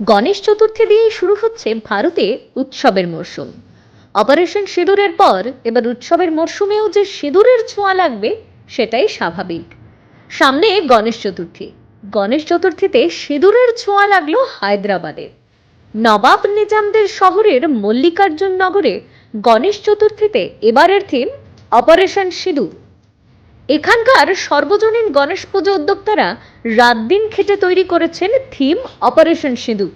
গণেশ চতুর্থী দিয়েই শুরু হচ্ছে ভারতে উৎসবের মরশুম। অপারেশন সিঁদুরের পর এবার উৎসবের মরশুমেও যে সিঁদুরের ছোঁয়া লাগবে, সেটাই স্বাভাবিক। সামনে গণেশ চতুর্থী। গণেশ চতুর্থীতে সিঁদুরের ছোঁয়া লাগল হায়দ্রাবাদে। নবাব নিজামদের শহরের মল্লিকার্জুন নগরে গণেশ চতুর্থীতে এবারের থিম অপারেশন সিঁদুর। এখানকার সর্বজনীন গণেশ পুজো উদ্যোক্তারা রাত দিন খেটে তৈরি করেছেন থিম অপারেশন সিঁদুর।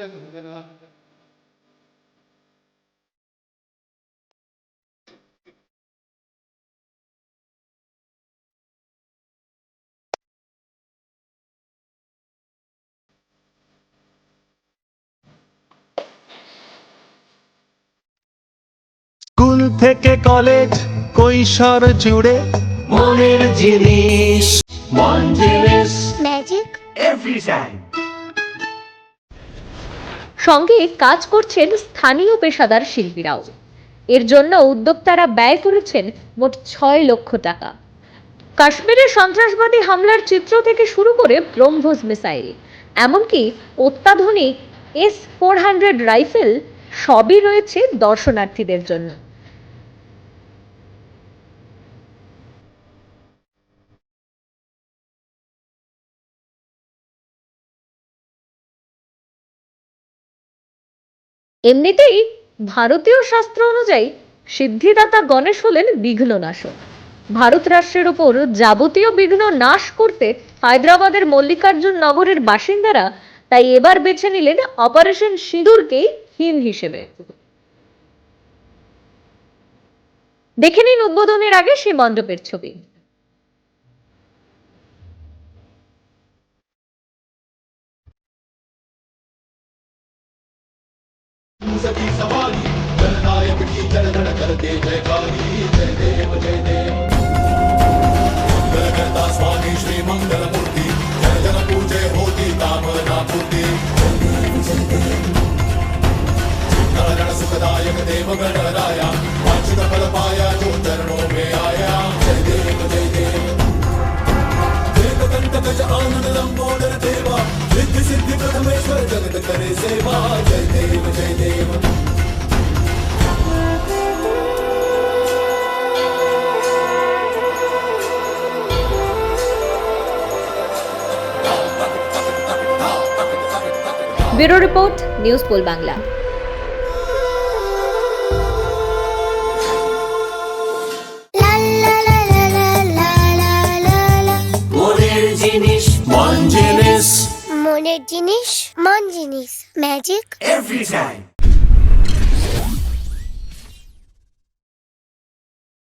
স্কুল থেকে কলেজ কৈশোর জুড়ে মনের জিনিস মন জিনিস ম্যাজিক এভরি টাইম সঙ্গে কাজ করছেন স্থানীয় পেশাদার শিল্পীরাও। এর জন্য উদ্যোক্তারা ব্যয় করেছেন মোট ছয় লক্ষ টাকা। কাশ্মীরে সন্ত্রাসবাদী হামলার চিত্র থেকে শুরু করে ব্রহ্মোস মিসাইল, এমনকি অত্যাধুনিক এস ফোর হান্ড্রেড রাইফেল সবই রয়েছে দর্শনার্থীদের জন্য। এমনিতেই ভারতীয় শাস্ত্র অনুযায়ী সিদ্ধিদাতা গণেশ হলেন বিঘ্ননাশক। ভারত রাষ্ট্রের ওপর যাবতীয় বিঘ্ন নাশ করতে হায়দ্রাবাদের মল্লিকার্জুন নগরের বাসিন্দারা তাই এবার বেছে নিলেন অপারেশন সিঁদুরকেই থিম হিসেবে। দেখে নিন উদ্বোধনের আগে সেই মণ্ডপের ছবি। सकी सवारी जननायक की जन जन करते जयकारी जय देव जय देव करता स्वामी श्री मंगल मूर्ति जन जन पूजे होती कामना पूर्ति जन सुखदायक देव गणराया वांछित फल पाया जो चरणों में आया जय देव जय देव गज आनंद लंबोदर देवा सिद्धि सिद्धि प्रथमेश्वर जगत करे सेवा जय লা লা লা লা মনের জিনিস মন জিনিস। মনের জিনিস মন জিনিস। ম্যাজিক। Every time